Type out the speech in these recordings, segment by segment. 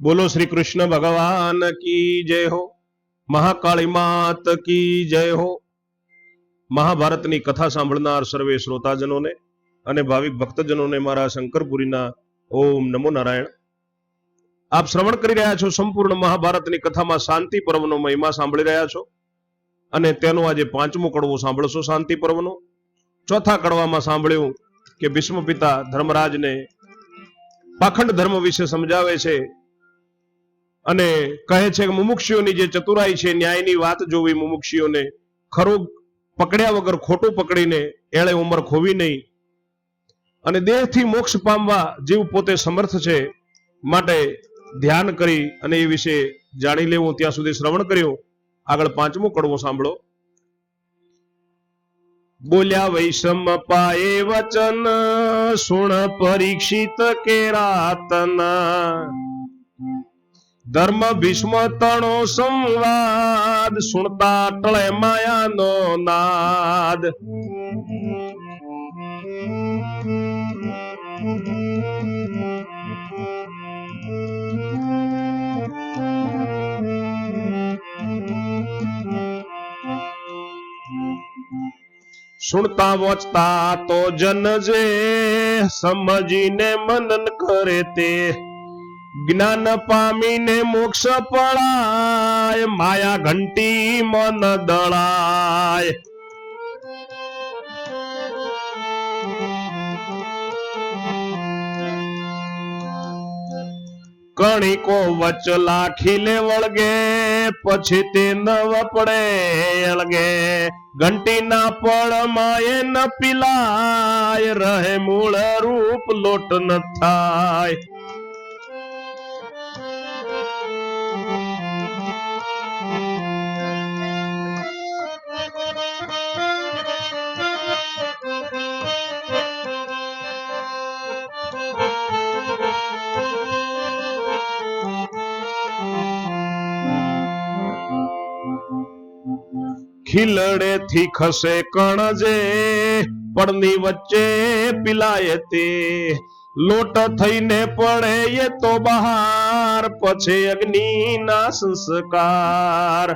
બોલો શ્રી કૃષ્ણ ભગવાન કી જય હો? મહાકાળી માત કી જય હો? મહાભારતની કથા સાંભળનાર સર્વે શ્રોતાજનોને અને ભાવિક ભક્તજનોને મારા શંકરપુરીના ઓમ નમો નારાયણ. આપ શ્રવણ કરી રહ્યા છો સંપૂર્ણ મહાભારતની કથામાં શાંતિ પર્વનો મહિમા સાંભળી રહ્યા છો અને તેનો આજે પાંચમો કડવો સાંભળશો શાંતિ પર્વનો. ચોથા કડવામાં સાંભળ્યું કે ભીષ્મ પિતા ધર્મરાજને પાખંડ ધર્મ વિશે સમજાવે છે અને કહે છે કે મુમુક્ષીઓની જે ચતુરાઈ છે, ન્યાયની વાત જોવી મુમુક્ષીઓને. ખરું પકડ્યા વગર ખોટું પકડીને એળે ઉંમર ખોવી નહીં. અને દેહથી મોક્ષ પામવા જીવ પોતે સમર્થ છે માટે ધ્યાન કરી અને એ વિશે જાણી લેવું. ત્યાં સુધી શ્રવણ કર્યું. આગળ પાંચમો કડવો સાંભળો. બોલ્યા, વૈષમ પાએ વચન સુણ પરીક્ષિત કેરાતના ધર્મ ભીષ્મ તણો સંવાદ, સુણતા ટળે માયાનો નાદ. સુણતા વોચતા તો જન જે સમજીને મનન કરે તે. જ્ઞાન પામીને મોક્ષ પડાય, માયા ઘંટી મન દળાય. કણિકો વચલા ખીલે વળગે, પછી તે નવ પડે અળગે. ઘંટીના પળમાં એ ન પીલાય, રહે મૂળ રૂપ લોટ ન થાય. ખીલડે થી ખસે કણજે પડની વચ્ચે પિલાય તે. લોટ થઈને પડે એ તો બહાર, પછી અગ્નિ ના સંસ્કાર.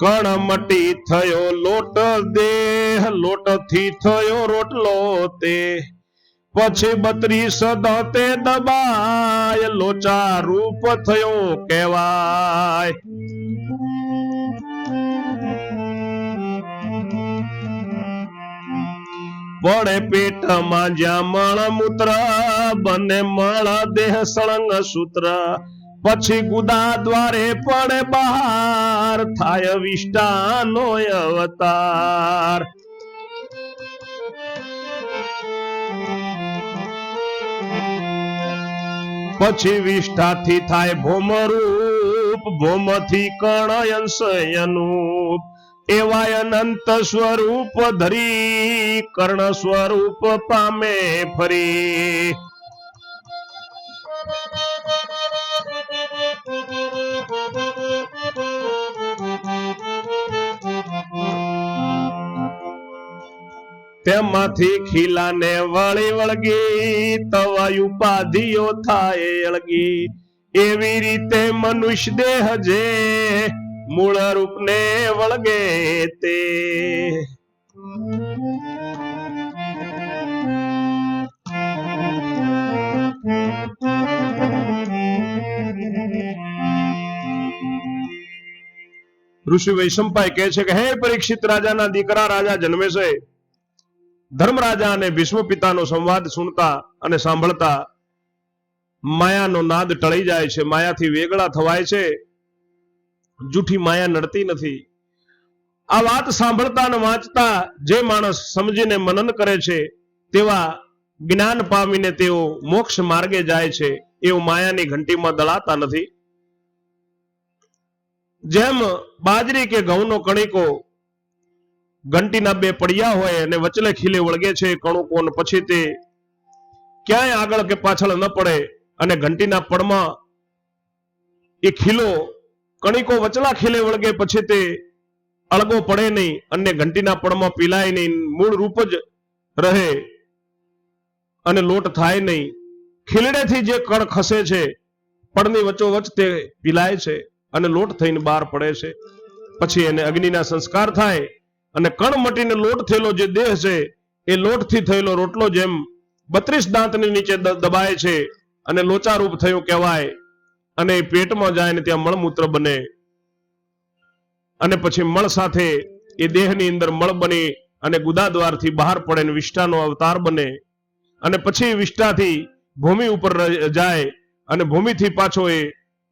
કણ મટી થયો લોટ દેહ લોટથી થયો રોટલો તે. પછી બત્રીસ દાંતે દબાય, લોચા રૂપ થયો કહેવાય. પડે પેટમાં જ્યાં મળ મૂત્ર, બને મળ દેહ સળંગ સૂત્ર. પછી ગુદા દ્વારે પડે બહાર, થાય વિષ્ટાનો અવતાર. પછી વિષ્ઠાથી થાય ભૌમરૂપ ભૌમથી કણયંશ એવા અનંત સ્વરૂપ ધરી કર્ણ સ્વરૂપ પામે ફરી. તેમાંથી ખીલાને વળી વળગી તવાય ઉપાધિઓ થાય અળગી. એવી રીતે મનુષ્ય દેહ જે મૂળ રૂપને વળગે તે. ઋષિ વૈશંપાઈ કહે છે કે, હે પરીક્ષિત રાજાના દીકરા, રાજા જન્મે છે. ધર્મરાજા અને ભીષ્મ પિતાનો સંવાદ સુનતા અને સાંભળતા માયાનો નાદ ટળી જાય છે, માયાથી વેગળા થવાય છે. જૂઠી માયા નડતી નથી. આ વાત સાંભળતા અને વાંચતા જે માણસ સમજીને મનન કરે છે, તેવા જ્ઞાન પામીને તેઓ મોક્ષ માર્ગે જાય છે, એવું માયાની ઘંટીમાં દળાતા નથી. જેમ બાજરી કે ઘઉંનો કણિકો ઘંટીના બે પડ્યા હોય અને વચલે ખીલે વળગે છે કણુકોન પછી તે ક્યાંય આગળ કે પાછળ ન પડે અને ઘંટીના પડમાં એ ખીલો કણિકો વચલા ખીલે વળગે પછી તે અળગો પડે નહીં અને ઘંટીના પળમાં પીલાય નહીં, મૂળ રૂપ જ રહે અને લોટ થાય નહીં. ખીલડેથી જે કણ ખસે છે, પડની વચ્ચોવચ તે પીલાય છે અને લોટ થઈને બહાર પડે છે. પછી એને અગ્નિના સંસ્કાર થાય અને કણ મટીને લોટ થયેલો જે દેહ છે, એ લોટથી થયેલો રોટલો જેમ બત્રીસ દાંતની નીચે દબાય છે અને લોચારૂપ થયું કહેવાય અને એ પેટમાં જાય ને ત્યાં મળમૂત્ર બને. અને પછી મળ સાથે એ દેહની અંદર મળ બની અને ગુદા દ્વારથી બહાર પડે ને વિષ્ટાનો અવતાર બને. અને પછી વિષ્ટાથી ભૂમિ ઉપર જાય અને ભૂમિથી પાછો એ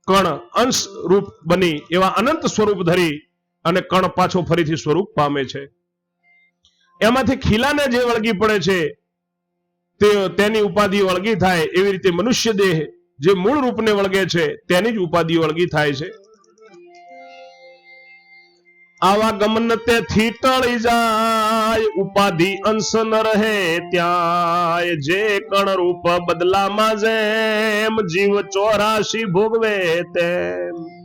કણ અંશ રૂપ બની એવા અનંત સ્વરૂપ ધરી અને કણ પાછો ફરીથી સ્વરૂપ પામે છે. એમાંથી ખીલાને જે વળગી પડે છે, તે તેની ઉપાધિ વળગી થાય એવી રીતે મનુષ્ય દેહ જે મૂળ રૂપને વળગે છે, તેની જ ઉપાધિ વળગી થાય છે. આવા ગમન તેથી ટળી જાય, ઉપાધિ અંશ ન રહે ત્યાં જે કણ રૂપ બદલામાં જેમ જીવ ચોરાશી ભોગવે તેમ.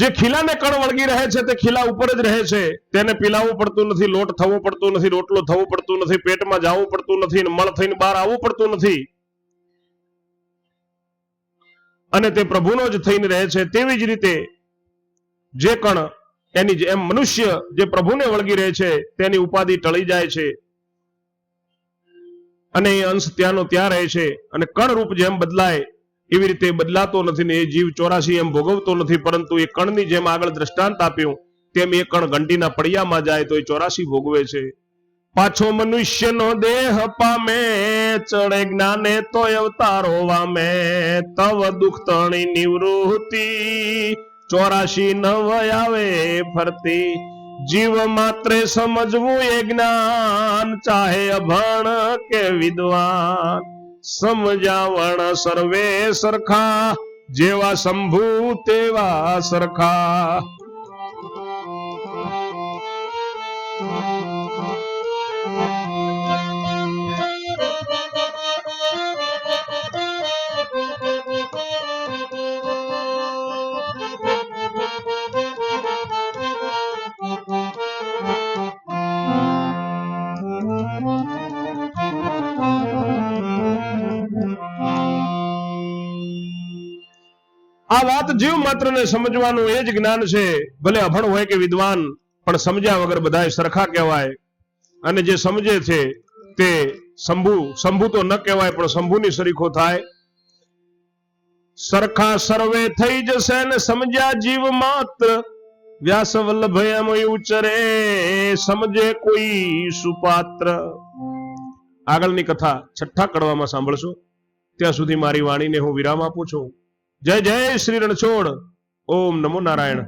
જે ખીલાને કણ વળગી રહે છે તે ખીલા ઉપર જ રહે છે. તેને પીલાવવું પડતું નથી, લોટ થવો પડતો નથી, રોટલો થવો પડતું નથી, પેટમાં જવું પડતું નથી મળ થઈને બહાર આવવું પડતું નથી. અને તે પ્રભુનો જ થઈને રહે છે. તેવી જ રીતે જે કણ એની એમ મનુષ્ય જે પ્રભુને વળગી રહે છે, તેની ઉપાધિ ટળી જાય છે. અને એ અંશ ત્યાંનો ત્યાં રહે છે. અને કણ રૂપ જેમ બદલાય એવી રીતે બદલાતો નથી ને એ જીવ ચોરાશી એમ ભોગવતો નથી, પરંતુ એ કણની જેમ આગળ દ્રષ્ટાંત આપ્યું, તેમ એ કણ ઘંટીના પડિયામાં જાય તો એ ચોરાશી ભોગવે છે. પાછો મનુષ્યનો દેહ પામે, ચડે જ્ઞાને તો અવતારો વામે, તવ દુઃખ તણી નિવૃત્તિ, ચોરાશી નવ આવે ફરતી. જીવ માત્રે સમજવું એ જ્ઞાન, ચાહે અભણ કે વિદ્વાન. સમજાવણ સર્વે સરખા જેવા શંભુ તેવા સરખા. આ વાત જીવ માત્ર સમજવાનું એ જ જ્ઞાન છે. ભલે અભણ હોય કે વિદ્વાન, પણ સમજ્યા વગર બધાય સરખા કહેવાય. અને જે સમજે છે તે શંભુ શંભુ તો ન કહેવાય, પણ શંભુની સરીખો થાય. સરખા સર્વે થઈ જશે ને સમજ્યા જીવ માત્ર. વ્યાસ વલ્લભ એમ ઉચરે સમજે કોઈ સુપાત્ર. આગળની કથા છઠ્ઠા કડવામાં સાંભળશો. ત્યાં સુધી મારી વાણીને હું વિરામ આપું છું. જય જય શ્રી રણછોડ. ઓમ નમો નારાયણ.